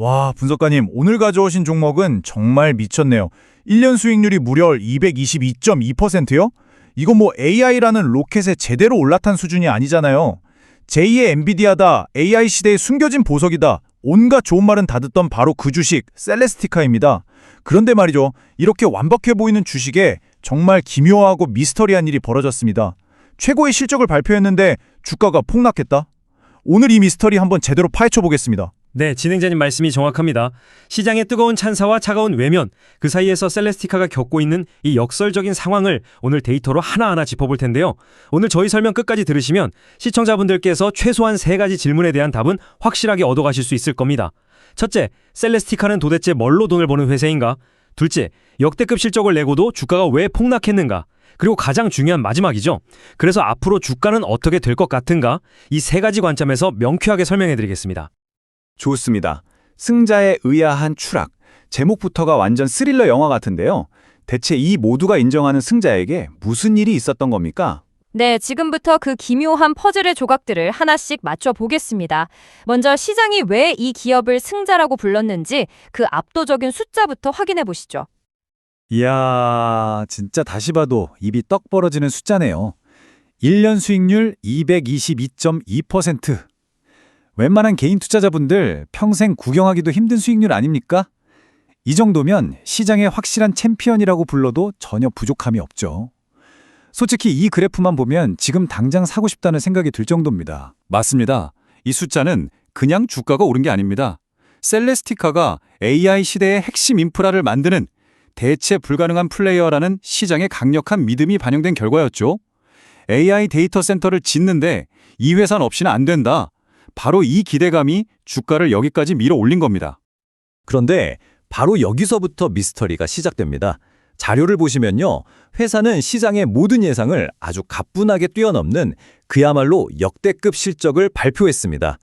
와, 분석가님, 오늘 가져오신 종목은 정말 미쳤네요. 1년 수익률이 무려 222.2%요? 이건 뭐 AI라는 로켓에 제대로 올라탄 수준이 아니잖아요. 제2의 엔비디아다, AI 시대의 숨겨진 보석이다. 온갖 좋은 말은 다 듣던 바로 그 주식, 셀레스티카입니다. 그런데 말이죠. 이렇게 완벽해 보이는 주식에 정말 기묘하고 미스터리한 일이 벌어졌습니다. 최고의 실적을 발표했는데 주가가 폭락했다? 오늘 이 미스터리 한번 제대로 파헤쳐 보겠습니다. 네, 진행자님 말씀이 정확합니다. 시장의 뜨거운 찬사와 차가운 외면, 그 사이에서 셀레스티카가 겪고 있는 이 역설적인 상황을 오늘 데이터로 하나하나 짚어볼 텐데요. 오늘 저희 설명 끝까지 들으시면 시청자분들께서 최소한 세 가지 질문에 대한 답은 확실하게 얻어가실 수 있을 겁니다. 첫째, 셀레스티카는 도대체 뭘로 돈을 버는 회사인가? 둘째, 역대급 실적을 내고도 주가가 왜 폭락했는가? 그리고 가장 중요한 마지막이죠. 그래서 앞으로 주가는 어떻게 될 것 같은가? 이 세 가지 관점에서 명쾌하게 설명해 드리겠습니다. 좋습니다. 승자의 의아한 추락. 제목부터가 완전 스릴러 영화 같은데요. 대체 이 모두가 인정하는 승자에게 무슨 일이 있었던 겁니까? 네, 지금부터 그 기묘한 퍼즐의 조각들을 하나씩 맞춰 보겠습니다. 먼저 시장이 왜 이 기업을 승자라고 불렀는지 그 압도적인 숫자부터 확인해 보시죠. 이야, 진짜 다시 봐도 입이 떡 벌어지는 숫자네요. 1년 수익률 222.2%. 웬만한 개인 투자자분들 평생 구경하기도 힘든 수익률 아닙니까? 이 정도면 시장의 확실한 챔피언이라고 불러도 전혀 부족함이 없죠. 솔직히 이 그래프만 보면 지금 당장 사고 싶다는 생각이 들 정도입니다. 맞습니다. 이 숫자는 그냥 주가가 오른 게 아닙니다. 셀레스티카가 AI 시대의 핵심 인프라를 만드는 대체 불가능한 플레이어라는 시장의 강력한 믿음이 반영된 결과였죠. AI 데이터 센터를 짓는데 이 회사는 없이는 안 된다. 바로 이 기대감이 주가를 여기까지 밀어 올린 겁니다. 그런데 바로 여기서부터 미스터리가 시작됩니다. 자료를 보시면요. 회사는 시장의 모든 예상을 아주 가뿐하게 뛰어넘는 그야말로 역대급 실적을 발표했습니다.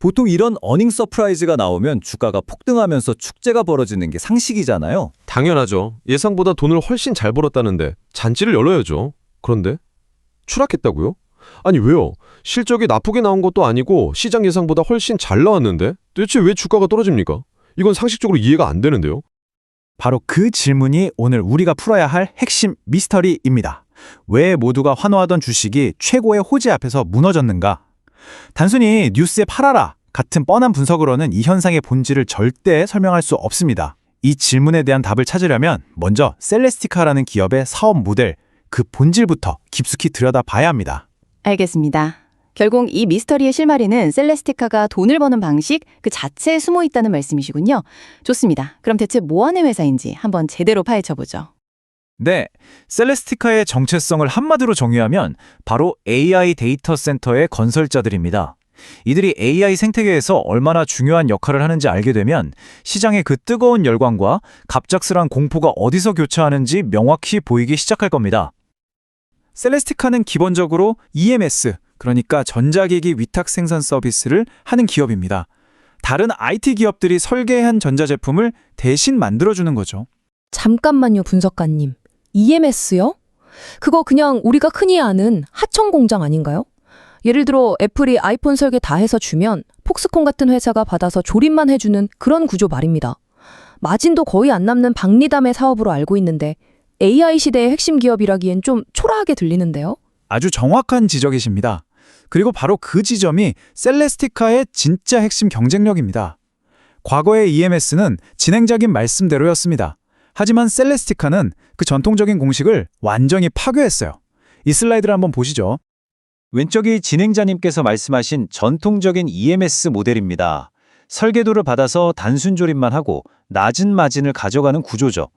보통 이런 어닝 서프라이즈가 나오면 주가가 폭등하면서 축제가 벌어지는 게 상식이잖아요. 당연하죠. 예상보다 돈을 훨씬 잘 벌었다는데 잔치를 열어야죠. 그런데 추락했다고요? 아니 왜요? 실적이 나쁘게 나온 것도 아니고 시장 예상보다 훨씬 잘 나왔는데 대체 왜 주가가 떨어집니까? 이건 상식적으로 이해가 안 되는데요. 바로 그 질문이 오늘 우리가 풀어야 할 핵심 미스터리입니다. 왜 모두가 환호하던 주식이 최고의 호재 앞에서 무너졌는가? 단순히 뉴스에 팔아라 같은 뻔한 분석으로는 이 현상의 본질을 절대 설명할 수 없습니다. 이 질문에 대한 답을 찾으려면 먼저 셀레스티카라는 기업의 사업 모델, 그 본질부터 깊숙이 들여다봐야 합니다. 알겠습니다. 결국 이 미스터리의 실마리는 셀레스티카가 돈을 버는 방식 그 자체에 숨어 있다는 말씀이시군요. 좋습니다. 그럼 대체 뭐 하는 회사인지 한번 제대로 파헤쳐 보죠. 네, 셀레스티카의 정체성을 한마디로 정의하면 바로 AI 데이터 센터의 건설자들입니다. 이들이 AI 생태계에서 얼마나 중요한 역할을 하는지 알게 되면 시장의 그 뜨거운 열광과 갑작스런 공포가 어디서 교차하는지 명확히 보이기 시작할 겁니다. 셀레스티카는 기본적으로 EMS, 그러니까 전자기기 위탁 생산 서비스를 하는 기업입니다. 다른 IT 기업들이 설계한 전자제품을 대신 만들어주는 거죠. 잠깐만요, 분석가님. EMS요? 그거 그냥 우리가 흔히 아는 하청 공장 아닌가요? 예를 들어 애플이 아이폰 설계 다 해서 주면 폭스콘 같은 회사가 받아서 조립만 해주는 그런 구조 말입니다. 마진도 거의 안 남는 박리담의 사업으로 알고 있는데 AI 시대의 핵심 기업이라기엔 좀 초라하게 들리는데요. 아주 정확한 지적이십니다. 그리고 바로 그 지점이 셀레스티카의 진짜 핵심 경쟁력입니다. 과거의 EMS는 진행자긴 말씀대로였습니다. 하지만 셀레스티카는 그 전통적인 공식을 완전히 파괴했어요. 이 슬라이드를 한번 보시죠. 왼쪽이 진행자님께서 말씀하신 전통적인 EMS 모델입니다. 설계도를 받아서 단순 조립만 하고 낮은 마진을 가져가는 구조죠.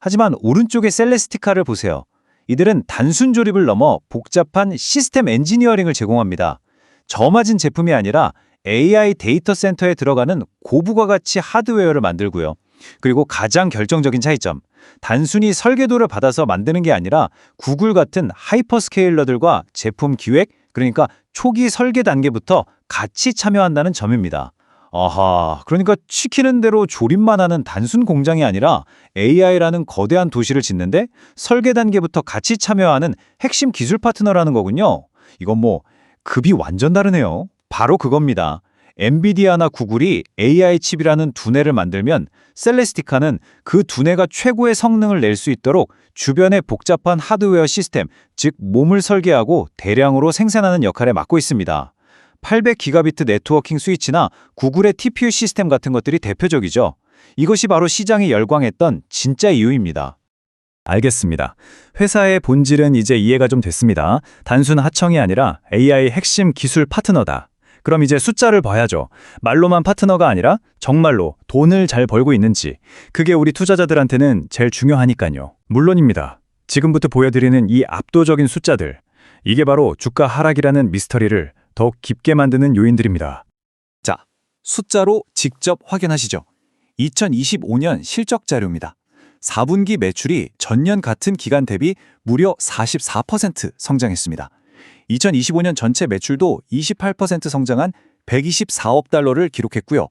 하지만 오른쪽의 셀레스티카를 보세요. 이들은 단순 조립을 넘어 복잡한 시스템 엔지니어링을 제공합니다. 저마진 제품이 아니라 AI 데이터 센터에 들어가는 고부가 가치 하드웨어를 만들고요. 그리고 가장 결정적인 차이점. 단순히 설계도를 받아서 만드는 게 아니라 구글 같은 하이퍼스케일러들과 제품 기획, 그러니까 초기 설계 단계부터 같이 참여한다는 점입니다. 아하, 그러니까 시키는 대로 조립만 하는 단순 공장이 아니라 AI라는 거대한 도시를 짓는데 설계 단계부터 같이 참여하는 핵심 기술 파트너라는 거군요. 이건 뭐 급이 완전 다르네요. 바로 그겁니다. 엔비디아나 구글이 AI 칩이라는 두뇌를 만들면 셀레스티카는 그 두뇌가 최고의 성능을 낼 수 있도록 주변의 복잡한 하드웨어 시스템, 즉 몸을 설계하고 대량으로 생산하는 역할에 맡고 있습니다. 800기가비트 네트워킹 스위치나 구글의 TPU 시스템 같은 것들이 대표적이죠. 이것이 바로 시장에 열광했던 진짜 이유입니다. 알겠습니다. 회사의 본질은 이제 이해가 좀 됐습니다. 단순 하청이 아니라 AI 핵심 기술 파트너다. 그럼 이제 숫자를 봐야죠. 말로만 파트너가 아니라 정말로 돈을 잘 벌고 있는지. 그게 우리 투자자들한테는 제일 중요하니까요. 물론입니다. 지금부터 보여드리는 이 압도적인 숫자들. 이게 바로 주가 하락이라는 미스터리를 더욱 깊게 만드는 요인들입니다. 자, 숫자로 직접 확인하시죠. 2025년 실적 자료입니다. 4분기 매출이 전년 같은 기간 대비 무려 44% 성장했습니다. 2025년 전체 매출도 28% 성장한 124억 달러를 기록했고요.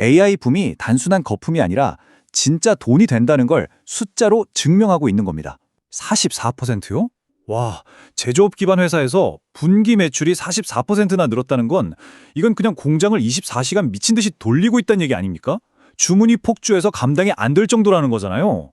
AI 붐이 단순한 거품이 아니라 진짜 돈이 된다는 걸 숫자로 증명하고 있는 겁니다. 44%요? 와, 제조업 기반 회사에서 분기 매출이 44%나 늘었다는 건 이건 그냥 공장을 24시간 미친 듯이 돌리고 있다는 얘기 아닙니까? 주문이 폭주해서 감당이 안 될 정도라는 거잖아요.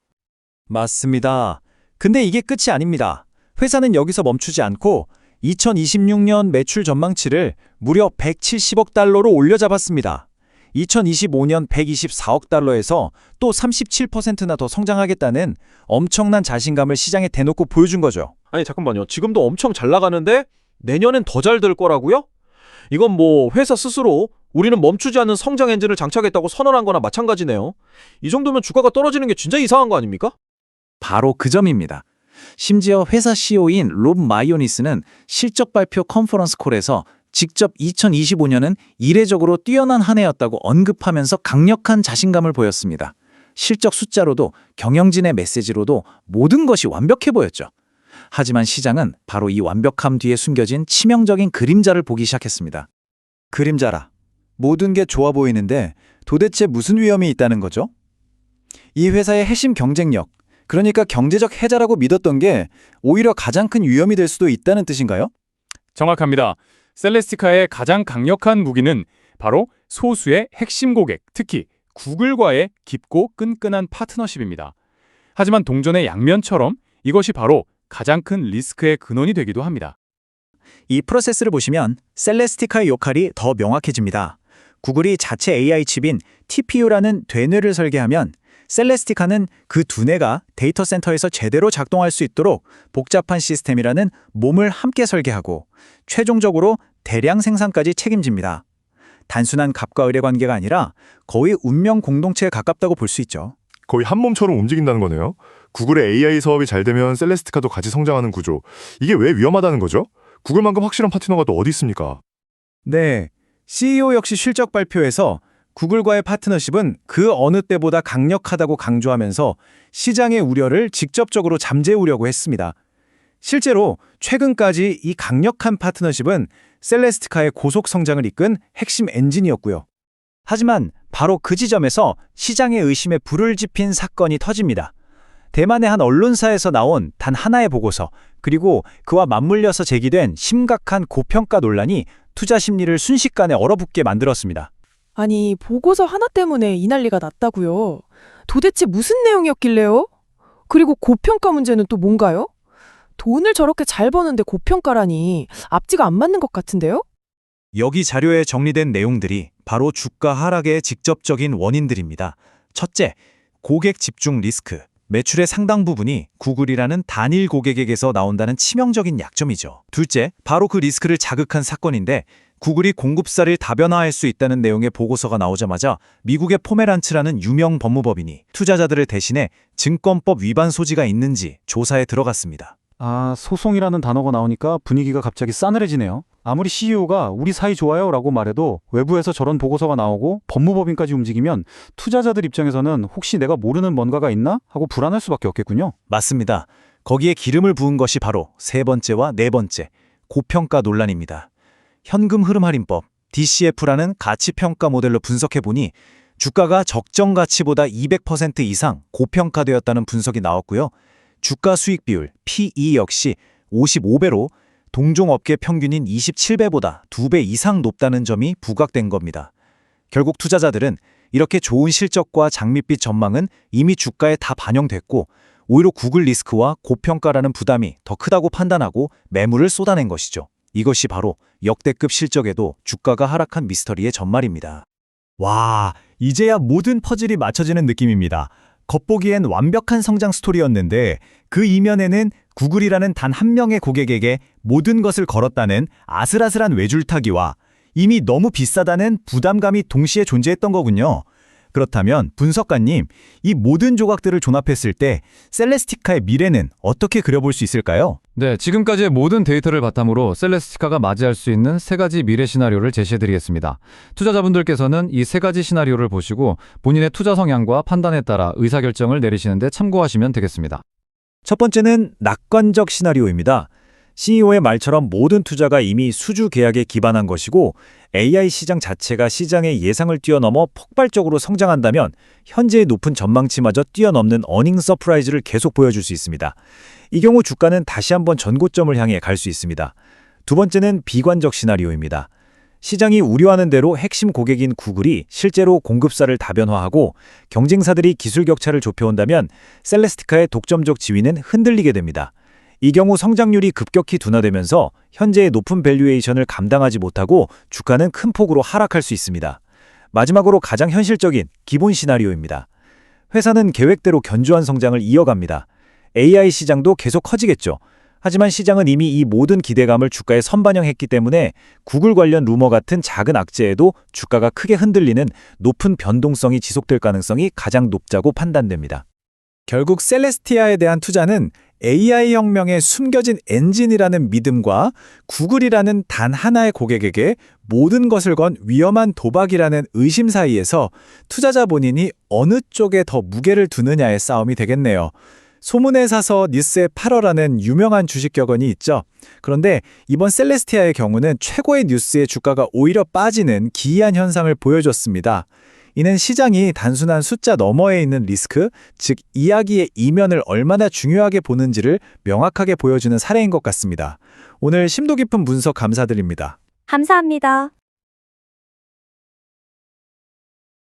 맞습니다. 근데 이게 끝이 아닙니다. 회사는 여기서 멈추지 않고 2026년 매출 전망치를 무려 170억 달러로 올려잡았습니다. 2025년 124억 달러에서 또 37%나 더 성장하겠다는 엄청난 자신감을 시장에 대놓고 보여준 거죠. 아니 잠깐만요. 지금도 엄청 잘 나가는데 내년엔 더 잘 될 거라고요? 이건 뭐 회사 스스로 우리는 멈추지 않는 성장 엔진을 장착했다고 선언한 거나 마찬가지네요. 이 정도면 주가가 떨어지는 게 진짜 이상한 거 아닙니까? 바로 그 점입니다. 심지어 회사 CEO인 롭 마이오니스는 실적 발표 컨퍼런스 콜에서 직접 2025년은 이례적으로 뛰어난 한 해였다고 언급하면서 강력한 자신감을 보였습니다. 실적 숫자로도 경영진의 메시지로도 모든 것이 완벽해 보였죠. 하지만 시장은 바로 이 완벽함 뒤에 숨겨진 치명적인 그림자를 보기 시작했습니다. 그림자라. 모든 게 좋아 보이는데 도대체 무슨 위험이 있다는 거죠? 이 회사의 핵심 경쟁력, 그러니까 경제적 해자라고 믿었던 게 오히려 가장 큰 위험이 될 수도 있다는 뜻인가요? 정확합니다. 셀레스티카의 가장 강력한 무기는 바로 소수의 핵심 고객, 특히 구글과의 깊고 끈끈한 파트너십입니다. 하지만 동전의 양면처럼 이것이 바로 가장 큰 리스크의 근원이 되기도 합니다. 이 프로세스를 보시면 셀레스티카의 역할이 더 명확해집니다. 구글이 자체 AI 칩인 TPU라는 되뇌를 설계하면 셀레스티카는 그 두뇌가 데이터 센터에서 제대로 작동할 수 있도록 복잡한 시스템이라는 몸을 함께 설계하고 최종적으로 대량 생산까지 책임집니다. 단순한 갑과 을의 관계가 아니라 거의 운명 공동체에 가깝다고 볼 수 있죠. 거의 한 몸처럼 움직인다는 거네요. 구글의 AI 사업이 잘 되면 셀레스티카도 같이 성장하는 구조. 이게 왜 위험하다는 거죠? 구글만큼 확실한 파트너가 또 어디 있습니까? 네. CEO 역시 실적 발표에서 구글과의 파트너십은 그 어느 때보다 강력하다고 강조하면서 시장의 우려를 직접적으로 잠재우려고 했습니다. 실제로 최근까지 이 강력한 파트너십은 셀레스티카의 고속 성장을 이끈 핵심 엔진이었고요. 하지만 바로 그 지점에서 시장의 의심에 불을 지핀 사건이 터집니다. 대만의 한 언론사에서 나온 단 하나의 보고서, 그리고 그와 맞물려서 제기된 심각한 고평가 논란이 투자 심리를 순식간에 얼어붙게 만들었습니다. 아니, 보고서 하나 때문에 이 난리가 났다고요. 도대체 무슨 내용이었길래요? 그리고 고평가 문제는 또 뭔가요? 돈을 저렇게 잘 버는데 고평가라니 앞뒤가 안 맞는 것 같은데요? 여기 자료에 정리된 내용들이 바로 주가 하락의 직접적인 원인들입니다. 첫째, 고객 집중 리스크. 매출의 상당 부분이 구글이라는 단일 고객에게서 나온다는 치명적인 약점이죠. 둘째, 바로 그 리스크를 자극한 사건인데 구글이 공급사를 다변화할 수 있다는 내용의 보고서가 나오자마자 미국의 포메란츠라는 유명 법무법인이 투자자들을 대신해 증권법 위반 소지가 있는지 조사에 들어갔습니다. 아, 소송이라는 단어가 나오니까 분위기가 갑자기 싸늘해지네요. 아무리 CEO가 우리 사이 좋아요 라고 말해도 외부에서 저런 보고서가 나오고 법무법인까지 움직이면 투자자들 입장에서는 혹시 내가 모르는 뭔가가 있나? 하고 불안할 수밖에 없겠군요. 맞습니다. 거기에 기름을 부은 것이 바로 세 번째와 네 번째, 고평가 논란입니다. 현금 흐름 할인법, DCF라는 가치평가 모델로 분석해보니 주가가 적정 가치보다 200% 이상 고평가되었다는 분석이 나왔고요. 주가 수익 비율, PE 역시 55배로 동종 업계 평균인 27배보다 2배 이상 높다는 점이 부각된 겁니다. 결국 투자자들은 이렇게 좋은 실적과 장밋빛 전망은 이미 주가에 다 반영됐고 오히려 구글 리스크와 고평가라는 부담이 더 크다고 판단하고 매물을 쏟아낸 것이죠. 이것이 바로 역대급 실적에도 주가가 하락한 미스터리의 전말입니다. 와, 이제야 모든 퍼즐이 맞춰지는 느낌입니다. 겉보기엔 완벽한 성장 스토리였는데 그 이면에는 구글이라는 단 한 명의 고객에게 모든 것을 걸었다는 아슬아슬한 외줄타기와 이미 너무 비싸다는 부담감이 동시에 존재했던 거군요. 그렇다면 분석가님, 이 모든 조각들을 종합했을 때 셀레스티카의 미래는 어떻게 그려볼 수 있을까요? 네, 지금까지의 모든 데이터를 바탕으로 셀레스티카가 맞이할 수 있는 세 가지 미래 시나리오를 제시해드리겠습니다. 투자자분들께서는 이 세 가지 시나리오를 보시고 본인의 투자 성향과 판단에 따라 의사결정을 내리시는데 참고하시면 되겠습니다. 첫 번째는 낙관적 시나리오입니다. CEO의 말처럼 모든 투자가 이미 수주 계약에 기반한 것이고 AI 시장 자체가 시장의 예상을 뛰어넘어 폭발적으로 성장한다면 현재의 높은 전망치마저 뛰어넘는 어닝 서프라이즈를 계속 보여줄 수 있습니다. 이 경우 주가는 다시 한번 전고점을 향해 갈 수 있습니다. 두 번째는 비관적 시나리오입니다. 시장이 우려하는 대로 핵심 고객인 구글이 실제로 공급사를 다변화하고 경쟁사들이 기술 격차를 좁혀온다면 셀레스티카의 독점적 지위는 흔들리게 됩니다. 이 경우 성장률이 급격히 둔화되면서 현재의 높은 밸류에이션을 감당하지 못하고 주가는 큰 폭으로 하락할 수 있습니다. 마지막으로 가장 현실적인 기본 시나리오입니다. 회사는 계획대로 견조한 성장을 이어갑니다. AI 시장도 계속 커지겠죠. 하지만 시장은 이미 이 모든 기대감을 주가에 선반영했기 때문에 구글 관련 루머 같은 작은 악재에도 주가가 크게 흔들리는 높은 변동성이 지속될 가능성이 가장 높다고 판단됩니다. 결국 셀레스티아에 대한 투자는 AI 혁명의 숨겨진 엔진이라는 믿음과 구글이라는 단 하나의 고객에게 모든 것을 건 위험한 도박이라는 의심 사이에서 투자자 본인이 어느 쪽에 더 무게를 두느냐의 싸움이 되겠네요. 소문에 사서 뉴스에 팔어라는 유명한 주식 격언이 있죠. 그런데 이번 셀레스티아의 경우는 최고의 뉴스의 주가가 오히려 빠지는 기이한 현상을 보여줬습니다. 이는 시장이 단순한 숫자 너머에 있는 리스크, 즉 이야기의 이면을 얼마나 중요하게 보는지를 명확하게 보여주는 사례인 것 같습니다. 오늘 심도 깊은 분석 감사드립니다. 감사합니다.